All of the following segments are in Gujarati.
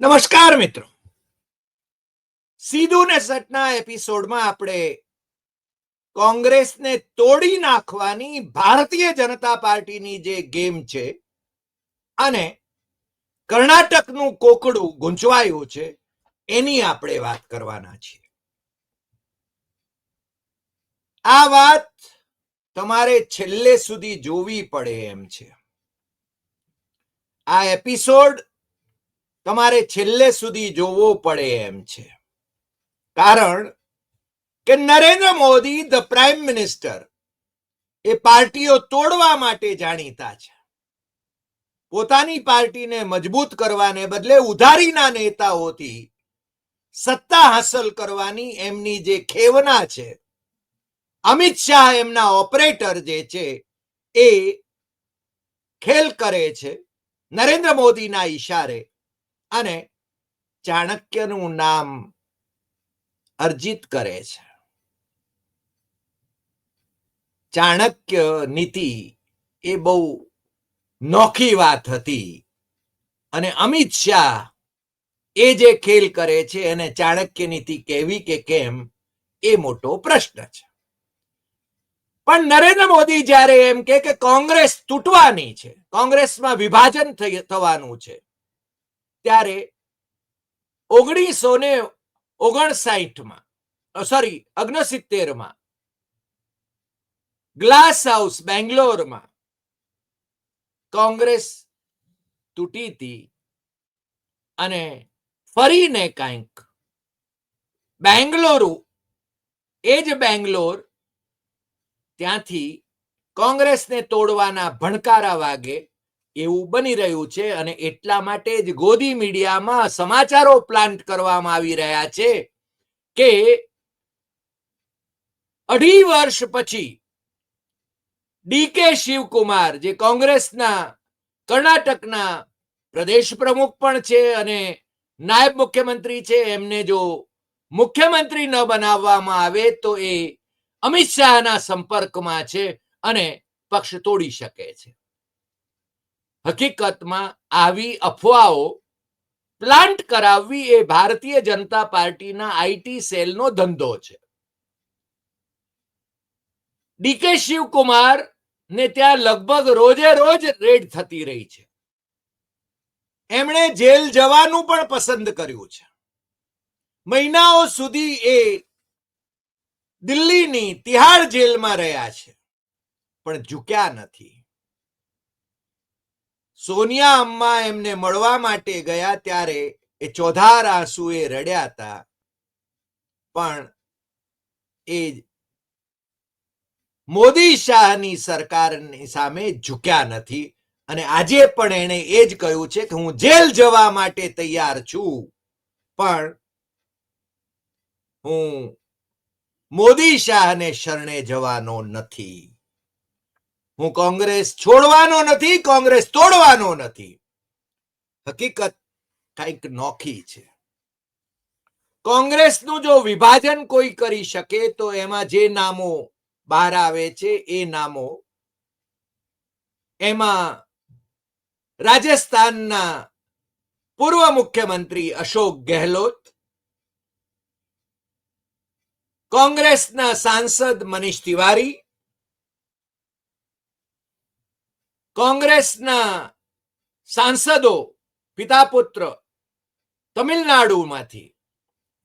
નમસ્કાર મિત્રો. સીધું ને સટના એપિસોડમાં આપણે કોંગ્રેસને તોડી નાખવાની ભારતીય જનતા પાર્ટીની જે ગેમ છે અને કર્ણાટકનું કોકડું ગુંચવાયું છે, એની આપણે વાત કરવાના છીએ. આ વાત તમારે છેલ્લે સુધી જોવી પડે એમ છે. આ એપિસોડ તમારે છેલ્લે સુધી જોવો પડે એમ છે. કારણ કે Narendra Modi, the prime minister, એ પાર્ટીઓ તોડવા માટે જાણીતા છે. પોતાની પાર્ટીને મજબૂત કરવાને બદલે ઉધારીના નેતાઓથી સત્તા હાંસલ કરવાની એમની જે ખેવના છે, અમિત શાહ એમના ઓપરેટર જે છે, એ ખેલ કરે છે નરેન્દ્ર મોદીના ઈશારે. અને ચાણક્યનું નામ અર્જિત કરે છે. ચાણક્ય નીતિ એ બહુ નોખી વાત હતી અને અમિત શાહ એ જે ખેલ કરે છે એને ચાણક્ય નીતિ કેવી કે કેમ એ મોટો પ્રશ્ન છે. પણ નરેન્દ્ર મોદી જ્યારે એમ કે કોંગ્રેસ તૂટવાની છે, કોંગ્રેસમાં વિભાજન થવાનું છે ત્યારે ઓગણીસો ને ઓગણસાઠમાં સોરી અગ્નસિત્તેરમાં ગ્લાસ હાઉસ બેંગ્લોરમાં કોંગ્રેસ તૂટી હતી અને ફરીને કંઈક બેંગ્લોરુ, એ જ બેંગ્લોર ત્યાંથી કોંગ્રેસને તોડવાના ભણકારા વાગે એવું બની રહ્યું છે અને એટલા માટે જ ગોદી મીડિયામાં સમાચારો પ્લાન્ટ કરવામાં આવી રહ્યા છે કે અઢી વર્ષ પછી ડીકે શિવકુમાર, જે કોંગ્રેસના, કર્ણાટકના પ્રદેશ પ્રમુખ પણ છે અને નાયબ મુખ્યમંત્રી છે, એમને જો મુખ્યમંત્રી ન બનાવવામાં આવે તો એ અમિત શાહના સંપર્કમાં છે અને પક્ષ તોડી શકે છે. હકીકતમાં આવી અફવાઓ પ્લાન્ટ કરાવવી એ ભારતીય જનતા પાર્ટીના આઈટી સેલનો ધંધો છે. ડીકે શિવકુમાર ને ત્યાં લગભગ રોજે રોજ રેડ થતી રહી છે. એમણે જેલ જવાનું પણ પસંદ કર્યું છે. મહિનાઓ સુધી એ દિલ્હીની તિહાર જેલમાં રહ્યા છે. પણ ઝૂક્યા નથી. સોનિયા અમ્મા એમને મળવા માટે ગયા ત્યારે એ ચોધાર આંસુએ રડ્યા હતા. પણ એ મોદી શાહની સરકારની સામે ઝૂક્યા નથી. અને આજે પણ એણે એ જ કહ્યું છે કે હું જેલ જવા માટે તૈયાર છું. પણ હું મોદી શાહને શરણે જવાનો નથી. હું કોંગ્રેસ છોડવાનો નથી, કોંગ્રેસ તોડવાનો નથી. હકીકત કંઈક નોખી છે. કોંગ્રેસનું જો વિભાજન કોઈ કરી શકે તો એમાં જે નામો બહાર આવે છે, એ નામો એમાં રાજસ્થાનના પૂર્વ મુખ્યમંત્રી અશોક ગેહલોત, કોંગ્રેસના સાંસદ મનીષ તિવારી કોંગ્રેસના સાંસદો પિતા પુત્ર તમિલનાડુમાંથી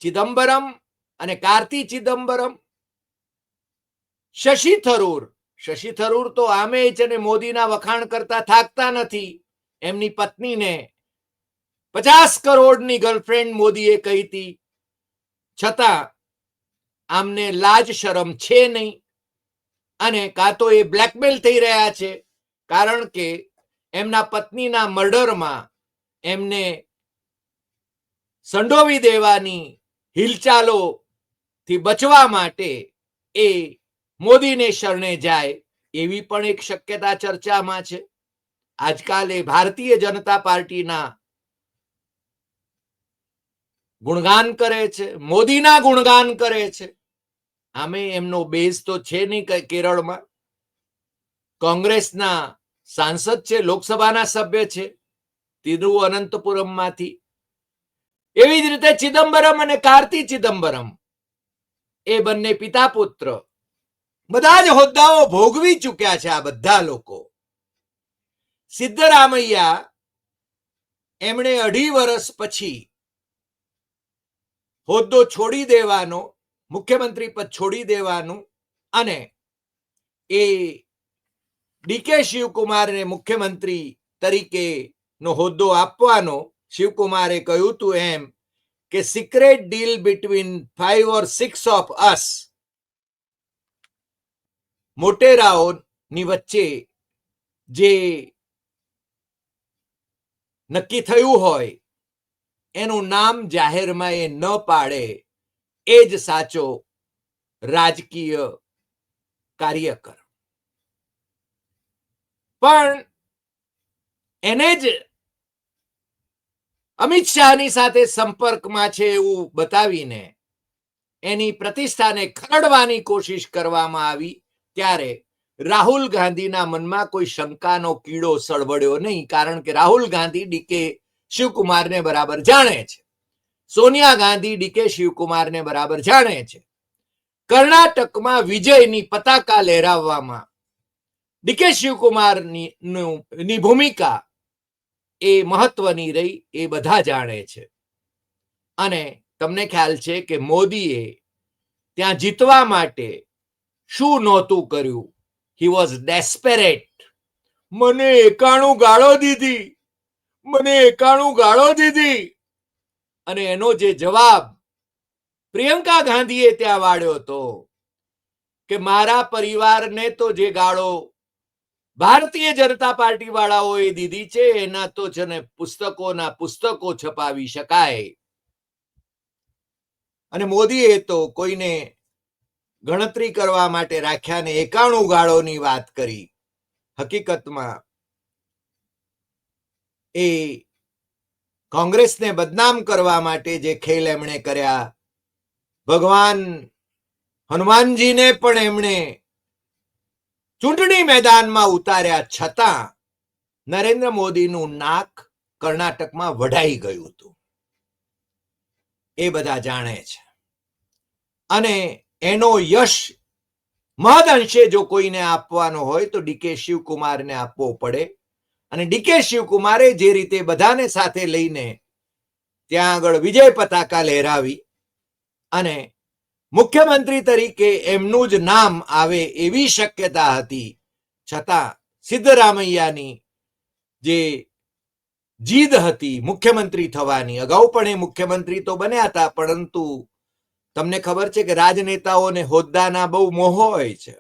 ચિદમ્બરમ અને કાર્તિ ચિદમ્બરમ, શશી થરૂર. શશી થરૂર તો આમે જ અને મોદીના વખાણ કરતા થાકતા નથી. એમની પત્નીને પચાસ કરોડની ગર્લફ્રેન્ડ મોદીએ કહી હતી. છતાં આમને લાજ શરમ છે નહીં. અને કાં તો એ બ્લેકમેલ થઈ રહ્યા છે. કારણ કે એમના પત્નીના મર્ડરમાં એમને સંડોવી દેવાની હિલચાલો થી બચવા માટે એ મોદીને શરણે જાય એવી પણ એક શક્યતા ચર્ચામાં છે. આજકાલે ભારતીય જનતા પાર્ટીના ગુણગાન કરે છે, મોદીના ગુણગાન કરે છે. આમે એમનો બેઝ તો છે નહીં કેરળમાં. કોંગ્રેસના સાંસદ છે, લોકસભાના સભ્ય છે તિરુઅનંતપુરમમાંથી એવી જ રીતે ચિદમ્બરમ અને કાર્તિ ચિદમ્બરમ, એ બંને પિતા પુત્ર બધા જ હોદ્દાઓ ભોગવી ચૂક્યા છે આ બધા લોકો. સિદ્ધરામૈયા એમણે અઢી વર્ષ પછી હોદ્દો છોડી દેવાનો, મુખ્યમંત્રી પદ છોડી દેવાનું અને એ ડીકે શિવકુમારને મુખ્યમંત્રી તરીકે નો હોદ્દો આપવાનો શિવકુમારે કહ્યું હતું એમ કે secret deal between five or six of us મોટેરાઓની વચ્ચે જે નક્કી થયું હોય એનું નામ જાહેરમાં એ ન પાડે, એ જ સાચો રાજકીય કાર્યકર પણ એને જ અમિત શાહની સાથે સંપર્કમાં છે એવું બતાવીને એની પ્રતિષ્ઠાને ખરડવાની કોશિશ કરવામાં આવી ત્યારે રાહુલ ગાંધીના મનમાં કોઈ શંકાનો કીડો સળવડ્યો નહીં, કારણ કે રાહુલ ગાંધી ડીકે શિવકુમારને બરાબર જાણે છે. સોનિયા ગાંધી ડીકે શિવકુમારને બરાબર જાણે છે. કર્ણાટકમાં વિજયની પતાકા લહેરાવવામાં ડીકે શિવકુમારની ની ભૂમિકા એ મહત્વની રહી, એ બધા જાણે છે. અને તમને ખ્યાલ છે કે મોદીએ ત્યાં જીતવા માટે શું નહોતું કર્યું? હી વોઝ ડેસ્પેરેટ મને એકાણું ગાળો દીધી. મને એકાણું ગાળો દીધી. અને એનો જે જવાબ પ્રિયંકા ગાંધીએ ત્યાં વાળ્યો હતો કે, મારા પરિવારને તો જે ગાળો ભારતીય જનતા પાર્ટી વાળાઓએ દીધી છે, એના તો છે ને પુસ્તકોના પુસ્તકો છપાવી શકાય. અને મોદીએ તો કોઈને ગણતરી કરવા માટે રાખ્યા ને એકાણું ગાળોની વાત કરી. હકીકતમાં એ કોંગ્રેસને બદનામ કરવા માટે જે ખેલ એમણે કર્યા, ભગવાન હનુમાનજીને પણ એમણે ચૂંટણી મેદાનમાં ઉતાર્યા છતાં નરેન્દ્ર મોદીનું નાક કર્ણાટકમાં વઢાઈ ગયું હતું. એ બધા જાણે છે. અને એનો યશ મહદ અંશે જો કોઈને આપવાનો હોય તો ડીકે શિવકુમારને આપવો પડે. અને ડીકે શિવકુમારે જે રીતે બધાને સાથે લઈને ત્યાં આગળ વિજય પતાકા લહેરાવી અને મુખ્યમંત્રી તરીકે એમનું જ નામ આવે એવી શક્યતા હતી. છતાં સિદ્ધરામૈયાની જે જીદ હતી મુખ્યમંત્રી થવાની, અગાઉ પણ એ મુખ્યમંત્રી તો બન્યા હતા, પરંતુ તમને ખબર છે કે રાજનેતાઓને હોદ્દાના બહુ મોહ હોય છે.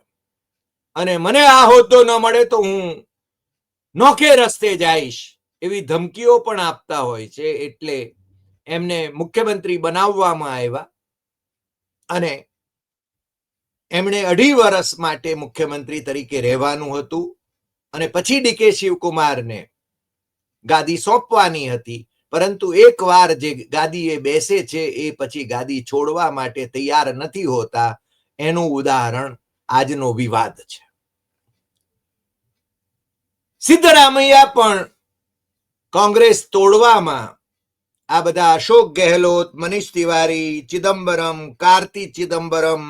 અને મને આ હોદ્દો ન મળે તો હું નોખે રસ્તે જઈશ એવી ધમકીઓ પણ આપતા હોય છે, એટલે એમને મુખ્યમંત્રી બનાવવામાં આવ્યા. અને એમણે અઢી વર્ષ માટે મુખ્યમંત્રી તરીકે રહેવાનું હતું અને પછી ડીકે શિવકુમારને ગાદી સોંપવાની હતી. પરંતુ એક વાર જે એ બેસે છે એ પછી ગાદી છોડવા માટે તૈયાર નથી હોતા. એનું ઉદાહરણ આજનો વિવાદ છે. સિદ્ધરામૈયા પણ કોંગ્રેસ તોડવામાં આ બધા અશોક ગેહલોત, મનીષ તિવારી, ચિદમ્બરમ, કાર્તિ ચિદમ્બરમ,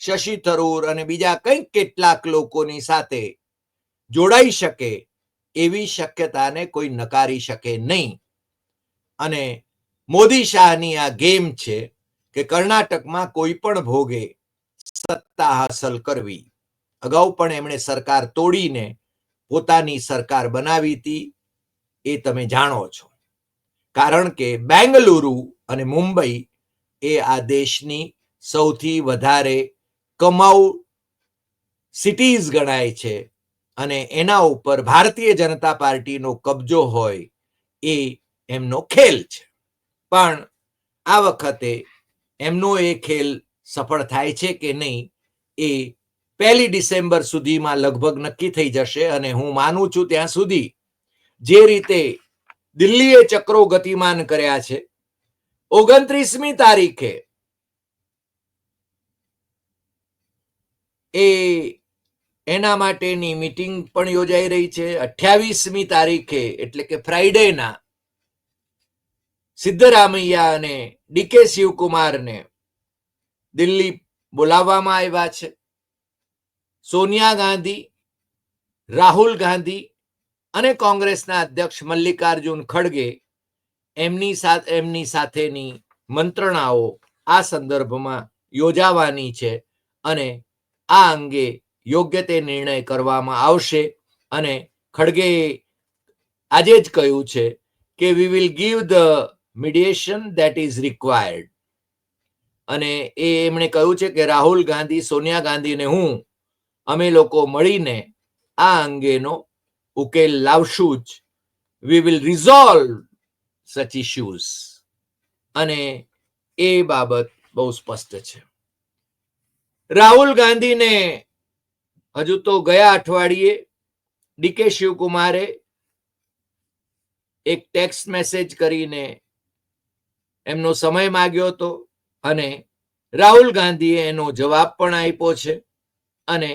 શશી થરૂર અને બીજા કંઈક કેટલાક લોકોની સાથે જોડાઈ શકે એવી શક્યતાને કોઈ નકારી શકે નહીં. અને મોદી શાહની આ ગેમ છે કે કર્ણાટકમાં કોઈ પણ ભોગે સત્તા હાંસલ કરવી. અગાઉ પણ એમણે સરકાર તોડીને પોતાની સરકાર બનાવી હતી, એ તમે જાણો છો. કારણ કે બેંગલુરુ અને મુંબઈ એ આ દેશની સૌથી વધારે કમાઉ સિટીઝ ગણાય છે અને એના ઉપર ભારતીય જનતા પાર્ટીનો કબજો હોય એ એમનો ખેલ છે. પણ આ વખતે એમનો એ ખેલ સફળ થાય છે કે નહીં એ પહેલી ડિસેમ્બર સુધીમાં લગભગ નક્કી થઈ જશે અને હું માનું છું ત્યાં સુધી જે રીતે દિલ્હીએ ચક્રો ગતિમાન કર્યા છે. ઓગણત્રીસમી તારીખે એ એના માટેની મીટિંગ પણ યોજાઈ રહી છે. અઠ્યાવીસમી તારીખે એટલે કે ફ્રાઈડેના સિદ્ધરામૈયા અને ડીકે શિવકુમારને દિલ્હી બોલાવવામાં આવ્યા છે. સોનિયા ગાંધી, રાહુલ ગાંધી અને કોંગ્રેસના અધ્યક્ષ મલ્લિકાર્જુન ખડગે એમની સાથે એમની સાથેની મંત્રણાઓ આ સંદર્ભમાં યોજાવાની છે અને આ અંગે યોગ્ય તે નિર્ણય કરવામાં આવશે. અને ખડગે આજે જ કહ્યું છે કે we will give the mediation that is required અને એ એમણે કહ્યું છે કે, રાહુલ ગાંધી, સોનિયા ગાંધીને હું, અમે લોકો મળીને આ અંગેનો ઉકેલ લાવશું જ. We will resolve such issues અને એ બાબત બહુ સ્પષ્ટ છે. રાહુલ ગાંધીને હજુ તો ગયા અઠવાડિયે ડીકે શિવકુમારે એક ટેક્સ્ટ મેસેજ કરીને એમનો સમય માગ્યો હતો અને રાહુલ ગાંધીએ એનો જવાબ પણ આપ્યો છે અને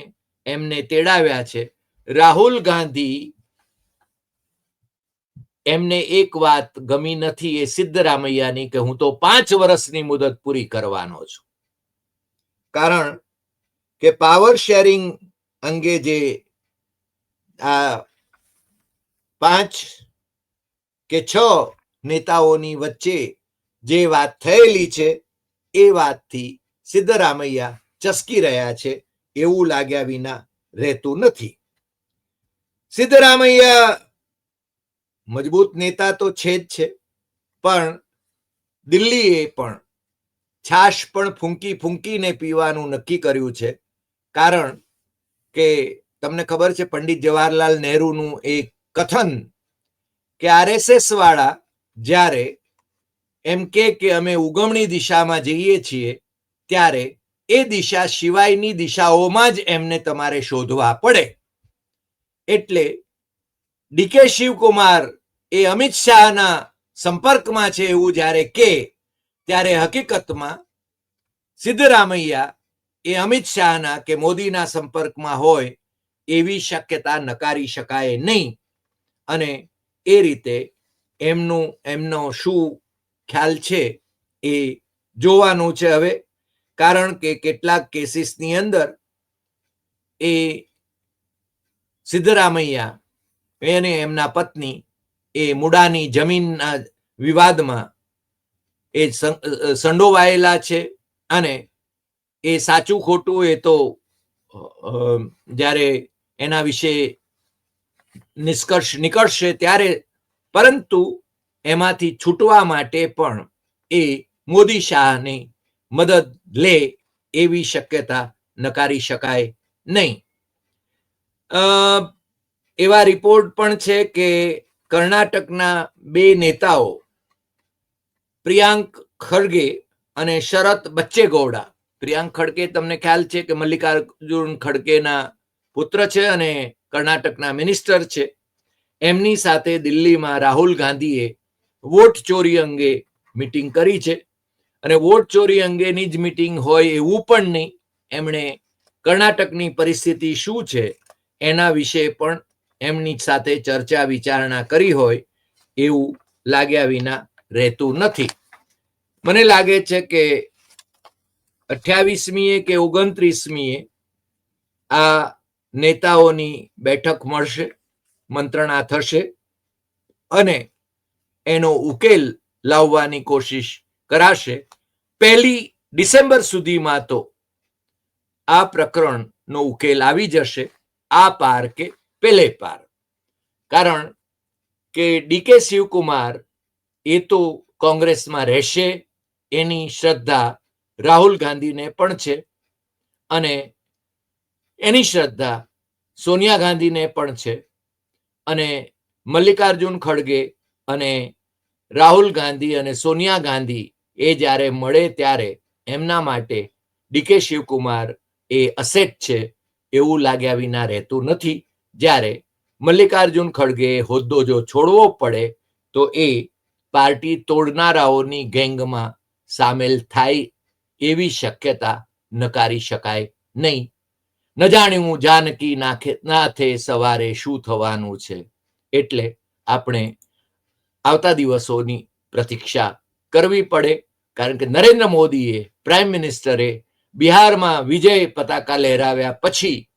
એમને તેડાવ્યા છે. રાહુલ ગાંધી એમને એક વાત ગમી નથી એ સિદ્ધરામૈયાની કે હું તો પાંચ વર્ષની મુદત પૂરી કરવાનો છું. કારણ કે પાવર શેરિંગ અંગે જે આ પાંચ કે છ નેતાઓની વચ્ચે જે વાત થયેલી છે એ વાતથી સિદ્ધરામૈયા ચસકી રહ્યા છે એવું લાગ્યા વિના રહેતું નથી. સિદ્ધરામૈયા મજબૂત નેતા તો છે જ છે, પણ દિલ્હીએ પણ છાશ પણ ફૂંકી ફૂંકીને પીવાનું નક્કી કર્યું છે. કારણ કે તમને ખબર છે પંડિત જવાહરલાલ નહેરુનું એક કથન કે આરએસએસ વાળા જ્યારે એમ કે કે અમે ઉગમણી દિશામાં જઈએ છીએ, ત્યારે એ દિશા સિવાયની દિશાઓમાં જ એમને તમારે શોધવા પડે. એટલે ડીકે શિવકુમાર એ અમિત શાહના સંપર્કમાં છે એવું જ્યારે કે, ત્યારે હકીકતમાં સિદ્ધરામૈયા એ અમિત શાહના કે મોદીના સંપર્કમાં હોય એવી શક્યતા નકારી શકાય નહીં. અને એ રીતે એમનું, એમનો શું ખ્યાલ છે એ જોવાનું છે હવે. કારણ કે કેટલાક કેસીસની અંદર એ સિદ્ધરામૈયા એને એમના પત્ની એ મુડાની જમીનના વિવાદમાં એ સંડોવાયેલા છે અને એ સાચું ખોટું એ તો જ્યારે એના વિશે નિષ્કર્ષ નીકળશે ત્યારે, પરંતુ એમાંથી છૂટવા માટે પણ એ મોદી શાહની મદદ લે એવી શક્યતા નકારી શકાય નહીં. એવા રિપોર્ટ પણ છે કે કર્ણાટકના બે નેતાઓ, પ્રિયાંક ખડગે અને શરત બચ્ચેગૌડા પ્રિયાંક ખડગે, તમને ખ્યાલ છે કે મલ્લિકાર્જુન ખડગેના પુત્ર છે અને કર્ણાટકના મિનિસ્ટર છે. એમની સાથે દિલ્હીમાં રાહુલ ગાંધીએ વોટ ચોરી અંગે મિટિંગ કરી છે. અને વોટ ચોરી અંગેની જ મીટિંગ હોય એવું પણ નહીં. એમણે કર્ણાટકની પરિસ્થિતિ શું છે એના વિશે પણ એમની સાથે ચર્ચા વિચારણા કરી હોય એવું લાગ્યા વિના રહેતું નથી. મને લાગે છે કે અઠ્યાવીસમીએ કે ઓગણત્રીસમીએ આ નેતાઓની બેઠક મળશે, મંત્રણા થશે અને એનો ઉકેલ લાવવાની કોશિશ કરાશે. પહેલી ડિસેમ્બર સુધીમાં તો આ પ્રકરણનો ઉકેલ આવી જશે. આ પાર કે પેલે પાર કારણ કે ડીકે શિવકુમાર એ તો કોંગ્રેસમાં રહેશે, એની શ્રદ્ધા રાહુલ ગાંધીને પણ છે અને એની શ્રદ્ધા સોનિયા ગાંધીને પણ છે અને મલ્લિકાર્જુન ખડગે અને રાહુલ ગાંધી અને સોનિયા ગાંધી એ જ્યારે મળે ત્યારે એમના માટે ડીકે શિવકુમાર એ અસેટ છે એવું લાગ્યા વિના રહેતું નથી. જ્યારે મલ્લિકાર્જુન ખડગે હોદ્દો જો છોડવો પડે, તો એ પાર્ટી તોડનારાઓની ગેંગમાં સામેલ થાય એવી શક્યતા નકારી શકાય નહીં. ન જાણ્યું જાનકી નાખે, નાથે સવારે શું થવાનું છે. એટલે આપણે આવતા દિવસોની પ્રતીક્ષા કરવી પડે, કારણ કે નરેન્દ્ર મોદીએ પ્રાઇમ મિનિસ્ટરે બિહારમાં વિજય પતાકા લહેરાવ્યા પછી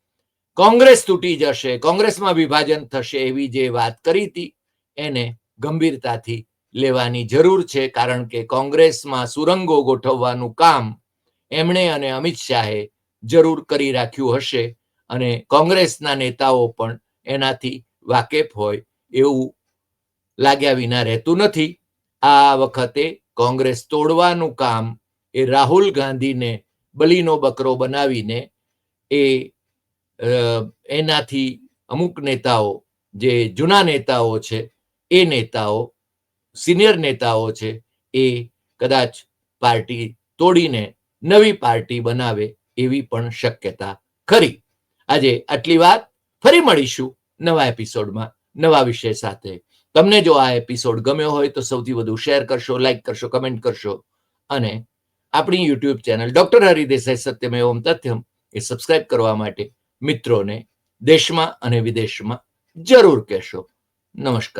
કોંગ્રેસ તૂટી જશે, કોંગ્રેસમાં વિભાજન થશે એવી જે વાત કરી હતી, એને ગંભીરતાથી લેવાની જરૂર છે, કારણ કે કોંગ્રેસમાં સુરંગો ગોઠવવાનું કામ એમણે અને અમિત શાહે જરૂર કરી રાખ્યું હશે અને કોંગ્રેસના નેતાઓ પણ એનાથી વાકેફ હોય એવું લાગ્યા વિના રહેતું નથી. આ વખતે કોંગ્રેસ તોડવાનું કામ એ રાહુલ ગાંધીને બલીનો બકરો બનાવીને એ એનાથી અમુક નેતાઓ, જે જૂના નેતાઓ છે, એ નેતાઓ, સિનિયર નેતાઓ છે, એ કદાચ પાર્ટી તોડીને નવી પાર્ટી બનાવે એવી પણ શક્યતા ખરી. આજે આટલી વાત. ફરી મળીશું નવા એપિસોડમાં, નવા વિષય સાથે. તમને જો આ એપિસોડ ગમ્યો હોય તો સૌથી વધુ શેર કરશો, લાઈક કરશો, કમેન્ટ કરશો અને આપણી YouTube channel doctor Hari Desai Satyam એવમ તથ્યમ એ સબસ્ક્રાઇબ કરવા માટે મિત્રોને દેશમાં અને વિદેશમાં જરૂર કહેશો. નમસ્કાર.